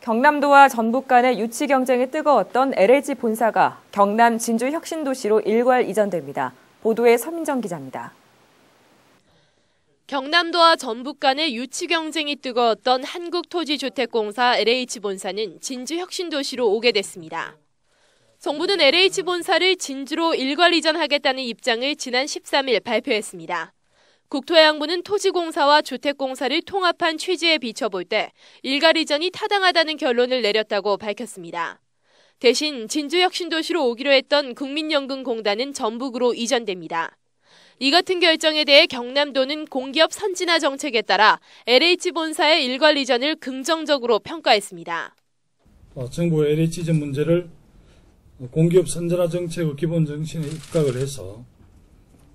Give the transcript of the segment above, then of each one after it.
경남도와 전북 간의 유치 경쟁이 뜨거웠던 LH 본사가 경남 진주 혁신도시로 일괄 이전됩니다. 보도에 서민정 기자입니다. 경남도와 전북 간의 유치 경쟁이 뜨거웠던 한국토지주택공사 LH본사는 진주 혁신도시로 오게 됐습니다. 정부는 LH본사를 진주로 일괄 이전하겠다는 입장을 지난 13일 발표했습니다. 국토해양부는 토지공사와 주택공사를 통합한 취지에 비춰볼 때 일괄 이전이 타당하다는 결론을 내렸다고 밝혔습니다. 대신 진주혁신도시로 오기로 했던 국민연금공단은 전북으로 이전됩니다. 이 같은 결정에 대해 경남도는 공기업 선진화 정책에 따라 LH본사의 일괄 이전을 긍정적으로 평가했습니다. 어, 정부 LH 이전 문제를 공기업 선진화 정책의 기본 정신에 입각을 해서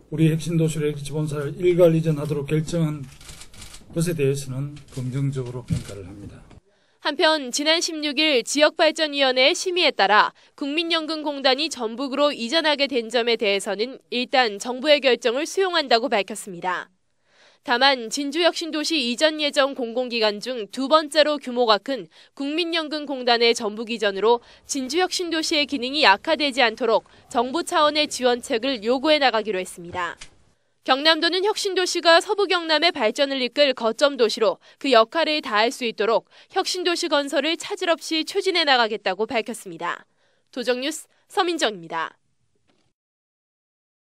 우리 핵심 도시로 지본사를 일괄 이전하도록 결정한 것에 대해서는 긍정적으로 평가를 합니다. 한편 지난 16일 지역발전위원회 심의에 따라 국민연금공단이 전북으로 이전하게 된 점에 대해서는 일단 정부의 결정을 수용한다고 밝혔습니다. 다만 진주혁신도시 이전 예정 공공기관 중 두 번째로 규모가 큰 국민연금공단의 전북 이전으로 진주혁신도시의 기능이 약화되지 않도록 정부 차원의 지원책을 요구해 나가기로 했습니다. 경남도는 혁신도시가 서부 경남의 발전을 이끌 거점 도시로 그 역할을 다할 수 있도록 혁신도시 건설을 차질 없이 추진해 나가겠다고 밝혔습니다. 도정뉴스 서민정입니다.